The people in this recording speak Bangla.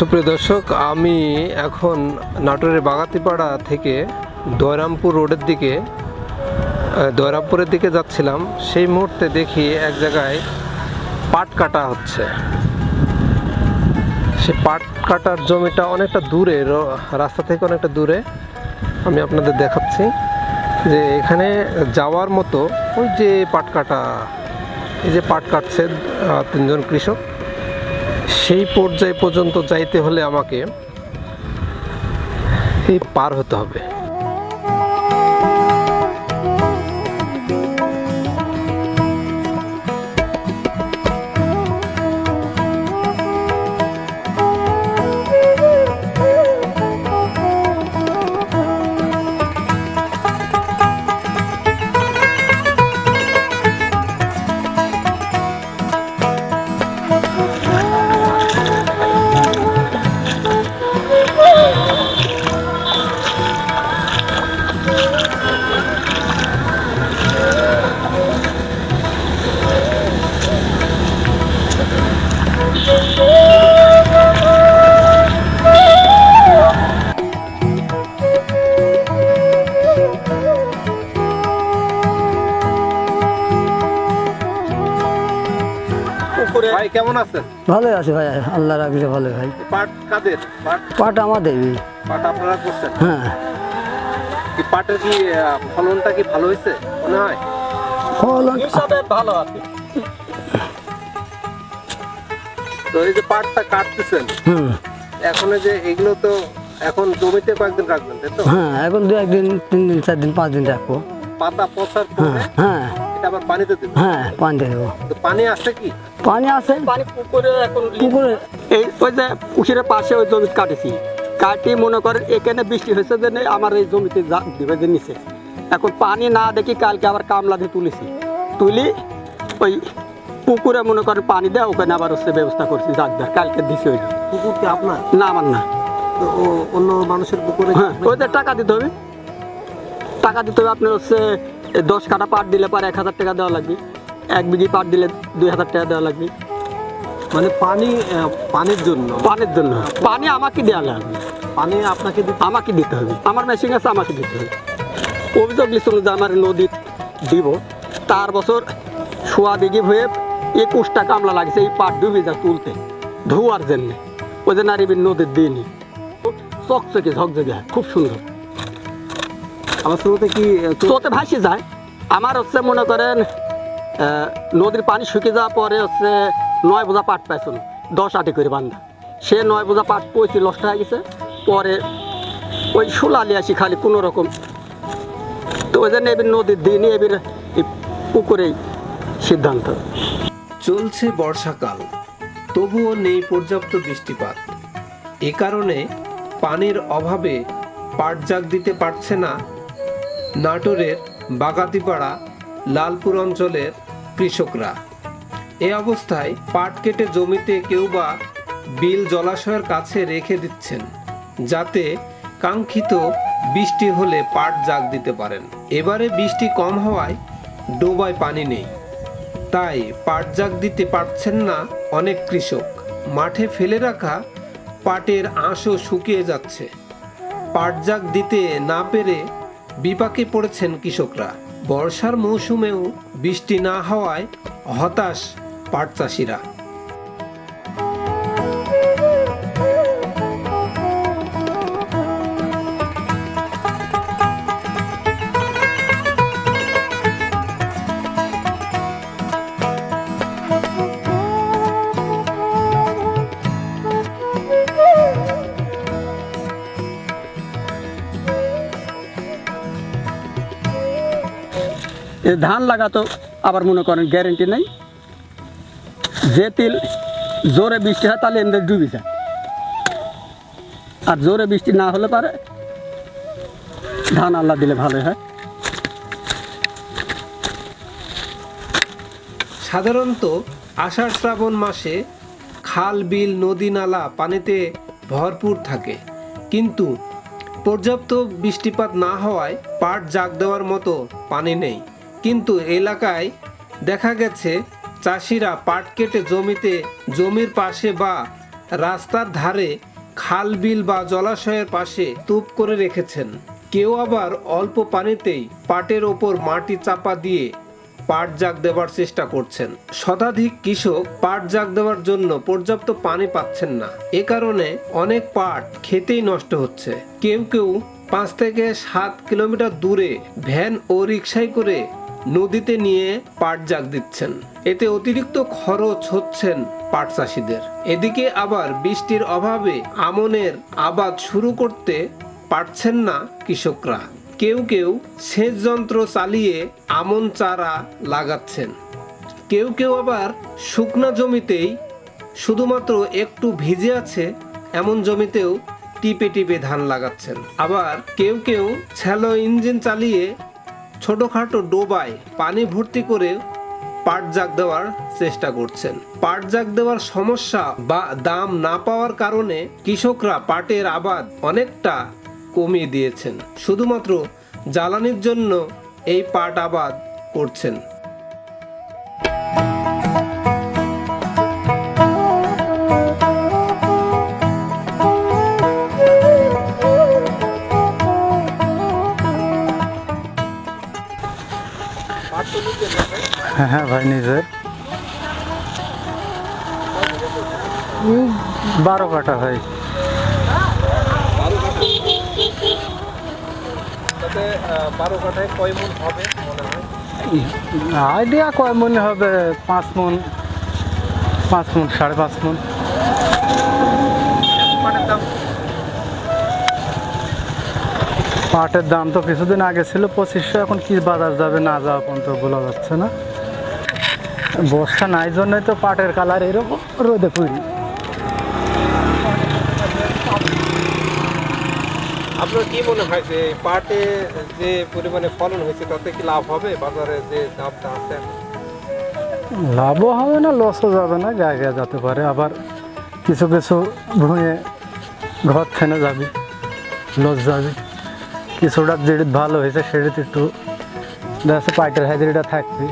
সুপ্রিয় দর্শক, আমি এখন নাটোরের বাগাতিপাড়া থেকে দয়রামপুর রোডের দিকে দয়রামপুরের দিকে যাচ্ছিলাম। সেই মুহূর্তে দেখি এক জায়গায় পাট কাটা হচ্ছে। সে পাট কাটার জমিটা অনেকটা দূরে রাস্তা থেকে অনেকটা দূরে। আমি আপনাদের দেখাচ্ছি যে এখানে যাওয়ার মতো ওই যে পাট কাটা, এই যে পাট কাটছে তিনজন কৃষক। সেই পর্যায় পর্যন্ত যাইতে হলে আমাকে এই পার হতে হবে। ভাই কেমন আছেন? ভালোই আছে ভাই আল্লাহ রাখলে ভালো ভাই। পাট কাদের? পাট? পাট আমাদের। পাট আপনারা করছেন? হ্যাঁ। কি পাটের কি ফলনটা কি ভালো হয়েছে মনে হয়? ফলন ভালো আছে। তো এই যে পাটটা কাটতেছেন হুম। এখন যে এগুলো তো এখন জমিতে কয়েকদিন রাখবেন তাই তো? হ্যাঁ এখন দু একদিন তিন দিন চার দিন পাঁচ দিন রাখব। পাতা পচার হ্যাঁ পরে হ্যাঁ। এটা আবার পানিতে দেবেন হ্যাঁ পানি দেবো। তো পানি আছে কি? পানি আছে পানি পুকুরে এখন পুকুরে এই ওই যে পুকুরের পাশে ওই জমি কাটেছি। কাটি মনে করেন এখানে বৃষ্টি হয়েছে যে নেই, আমার এই জমিতে দিবে যে নিচে। এখন পানি না দেখি কালকে আবার কামলা দিয়ে তুলেছি। তুলি ওই পুকুরে মনে করেন পানি দেয় ওখানে আবার হচ্ছে ব্যবস্থা করছি জাগদার কালকে দিছে ওই পুকুর কি আপনার? না আমার না। ও- অন্য মানুষের পুকুরে হ্যাঁ টাকা দিতে হবে। টাকা দিতে হবে আপনার হচ্ছে দশ কাটা পাট দিলে পারে এক হাজার টাকা দেওয়া লাগবে। এক বিঘি পাট দিলে দুই হাজার টাকা দেওয়া লাগবে। মানে পানি পানির জন্য? পানির জন্য। পানি আমাকে দেওয়া লাগবে। পানি আপনাকে আমাকে দিতে হবে। আমার মেশিন আছে আমাকে দিতে হবে। অভিযোগ লিখছিল যে আমার নদী দিব। তার বছর সোয়া দিঘি হয়ে একুশটা কামলা লাগছে এই পাট ডুবে যা তুলতে ধোয়ার জন্য। ওই যে নারীবীর নদীর দিনই। চকচকে ঝকঝকে খুব সুন্দর। আমার শুরুতে কি স্রোতে ভাসি যায়। আমার হচ্ছে মনে করেন নদীর পানি শুকিয়ে যাওয়ার পরে হচ্ছে নয় বোঝা পাট পাইছিল দশ আটি করে বান্ধা সে নয় বোঝা পাট পয়সি নষ্ট হয়ে গেছে। পরে ওই শুলালি আসি খালি কোনো রকম। তো ওই জন্য এবার নদীর দিনই এবার এই পুকুরেই সিদ্ধান্ত। চলছে বর্ষাকাল। তবুও নেই পর্যাপ্ত বৃষ্টিপাত। এ কারণে পানির অভাবে পাট জাগ দিতে পারছে না নাটোরের বাগাতিপাড়া, লালপুর অঞ্চলের কৃষকরা। এ অবস্থায় পাট কেটে জমিতে কেউ বা বিল জলাশয়ের কাছে রেখে দিচ্ছেন, যাতে কাঙ্ক্ষিত বৃষ্টি হলে পাট জাগ দিতে পারেন। এবারে বৃষ্টি কম হওয়ায় ডোবায় পানি নেই। তাই পাট জাগ দিতে পারছেন না অনেক কৃষক। মাঠে ফেলে রাখা পাটের আঁশও শুকিয়ে যাচ্ছে। পাট জাগ দিতে না পেরে বিপাকে পড়েছেন কৃষকরা। বর্ষার মৌসুমেও বৃষ্টি না হওয়ায় হতাশ পাট চাষিরা। ধান লাগাতো আবার মনে করেন গ্যারেন্টি নেই। যে তিল জোরে বৃষ্টি হয় তাহলে এমনি ডুবে যায়। আর জোরে বৃষ্টি না হলে পারে ধান আল্লাহ দিলে ভালো হয়। সাধারণত আষাঢ় শ্রাবণ মাসে খাল, বিল, নদী, নালা পানিতে ভরপুর থাকে। কিন্তু পর্যাপ্ত বৃষ্টিপাত না হওয়ায় পাট জাগ দেওয়ার মতো পানি নেই। কিন্তু এলাকায় দেখা গেছে, চাষিরা পাট কেটে জমিতে, জমির পাশে বা রাস্তার ধারে খাল, বিল বা জলাশয়ের পাশে তুপ করে রেখেছেন। কেউ আবার অল্প পানিতেই পাটের ওপর মাটি চাপা দিয়ে পাট জাগ দেওয়ার চেষ্টা করছেন। শতাধিক কৃষক পাট জাগ দেওয়ার জন্য পর্যাপ্ত পানি পাচ্ছেন না। এ কারণে অনেক পাট খেতেই নষ্ট হচ্ছে। কেউ কেউ পাঁচ থেকে সাত কিলোমিটার দূরে ভ্যান ও রিক্সায় করে নদীতে নিয়ে পাট জাগ দিচ্ছেন। এতে অতিরিক্ত খরচ হচ্ছেন পাট চাষিদের। এদিকে আবার বৃষ্টির অভাবে আমনের আবাদ শুরু করতে পারছেন না কৃষকরা। কেউ কেউ সেচ যন্ত্র চালিয়ে আমন চারা লাগাচ্ছেন। কেউ কেউ আবার শুকনা জমিতেই শুধুমাত্র একটু ভিজে আছে এমন জমিতেও টিপে টিপে ধান লাগাচ্ছেন। আবার কেউ কেউ ছ্যালো ইঞ্জিন চালিয়ে ছোটখাটো ডোবায় পানি ভর্তি করে পাট জাগ দেওয়ার চেষ্টা করছেন। পাট জাগ দেওয়ার সমস্যা বা দাম না পাওয়ার কারণে কৃষকরা পাটের আবাদ অনেকটা কমিয়ে দিয়েছেন। শুধুমাত্র জ্বালানির জন্য এই পাট আবাদ করছেন। হ্যাঁ হ্যাঁ ভাই বারো কাটা ভাই। আইডিয়া কয় মনে হবে? পাঁচ মন পাঁচ মন, সাড়ে পাঁচ মন। পাটের দাম তো কিছুদিন আগে ছিল পঁচিশশো, এখন কি বাজার যাবে না যাওয়া পর্যন্ত বলা যাচ্ছে না। বর্ষা নাই জন্যই তো পাটের কালার এরকম রোদে পুরি আপনার কি মনে হয় যে পাটে যে পরিমাণে ফলন হয়েছে তাতে কি লাভ হবে? বাজারে যে দামটা আছে লাভও হবে না লসও যাবে না জায়গায় যেতে পারে। আবার কিছু কিছু ভুঁয়ে ঘর থেনে যাবে লস যাবে। কিছুটা যেটা ভালো হয়েছে সেটা একটু দেখা যাচ্ছে পাইটের হাজিরিটা থাকবে।